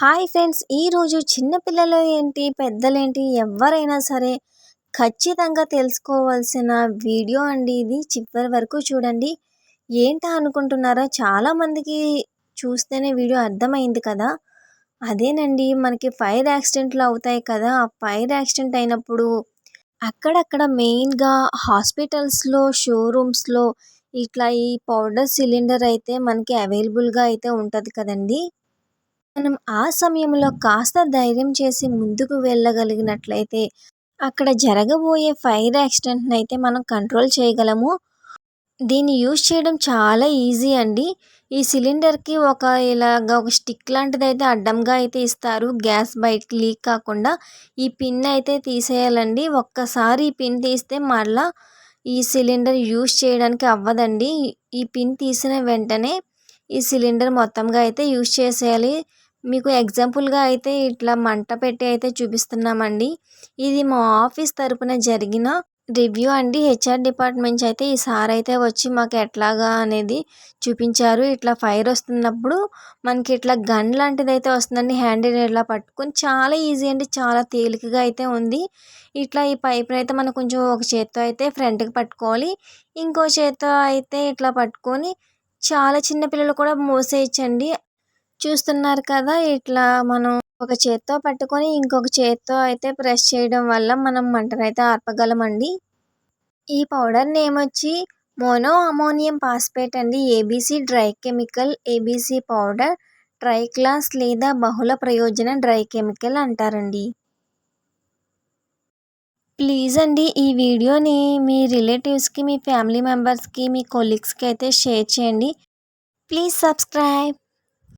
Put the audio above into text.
Hi friends ఈరోజు చిన్నపిల్లలు ఏంటి పెద్దలేంటి ఎవరైనా సరే ఖచ్చితంగా తెలుసుకోవాల్సిన వీడియో అండి ఇది. చివరి వరకు చూడండి. ఏంటా అనుకుంటున్నారా చాలామందికి చూస్తేనే వీడియో అర్థమైంది కదా. అదేనండి మనకి ఫైర్ యాక్సిడెంట్లు అవుతాయి కదా. ఆ ఫైర్ యాక్సిడెంట్ అయినప్పుడు అక్కడక్కడ మెయిన్గా హాస్పిటల్స్లో షోరూమ్స్లో ఇట్లా ఈ పౌడర్ సిలిండర్ అయితే మనకి అవైలబుల్గా అయితే ఉంటుంది కదండి. మనం ఆ సమయంలో కాస్త ధైర్యం చేసి ముందుకు వెళ్ళగలిగినట్లయితే అక్కడ జరగబోయే ఫైర్ యాక్సిడెంట్ని అయితే మనం కంట్రోల్ చేయగలము. దీన్ని యూజ్ చేయడం చాలా ఈజీ అండి. ఈ సిలిండర్కి ఒక ఇలాగ ఒక స్టిక్ లాంటిది అయితే అడ్డంగా అయితే ఇస్తారు. గ్యాస్ బయటకి లీక్ కాకుండా ఈ పిన్ అయితే తీసేయాలండి. ఒక్కసారి ఈ పిన్ తీస్తే మళ్ళీ ఈ సిలిండర్ యూజ్ చేయడానికి అవ్వదండి. ఈ పిన్ తీసిన వెంటనే ఈ సిలిండర్ మొత్తంగా అయితే యూజ్ చేసేయాలి. మీకు ఎగ్జాంపుల్గా అయితే ఇట్లా మంట పెట్టి అయితే చూపిస్తున్నామండి. ఇది మా ఆఫీస్ తరపున జరిగిన రివ్యూ అండి. హెచ్ఆర్ డిపార్ట్మెంట్ అయితే ఈ సార్ అయితే వచ్చి మాకు ఎట్లాగా అనేది చూపించారు. ఇట్లా ఫైర్ వస్తున్నప్పుడు మనకి ఇట్లా గన్ లాంటిది అయితే వస్తుందండి హ్యాండిల్ ఇట్లా పట్టుకొని చాలా ఈజీ అండి. చాలా తేలికగా అయితే ఉంది. ఇట్లా ఈ పైప్ని అయితే మనం కొంచెం ఒక చేత్తో అయితే ఫ్రంట్కి పట్టుకోవాలి. ఇంకో చేత్తో అయితే ఇట్లా పట్టుకొని చాలా చిన్న పిల్లలు కూడా మోసేయచ్చండి. చూస్తున్నారు కదా ఇట్లా మనం ఒక చేత్తో పట్టుకొని ఇంకొక చేత్తో అయితే ప్రెస్ చేయడం వల్ల మనం మంటనైతే ఆర్పగలమండి. ఈ పౌడర్ నేమ్ వచ్చి మోనో అమోనియం పాస్పేట్ అండి. ABC dry chemical ABC powder tri class లేదా బహుళ ప్రయోజన డ్రై కెమికల్ అంటారండి. ప్లీజ్ అండి ఈ వీడియోని మీ రిలేటివ్స్కి మీ ఫ్యామిలీ మెంబర్స్కి మీ కొలీగ్స్కి అయితే షేర్ చేయండి. Please subscribe.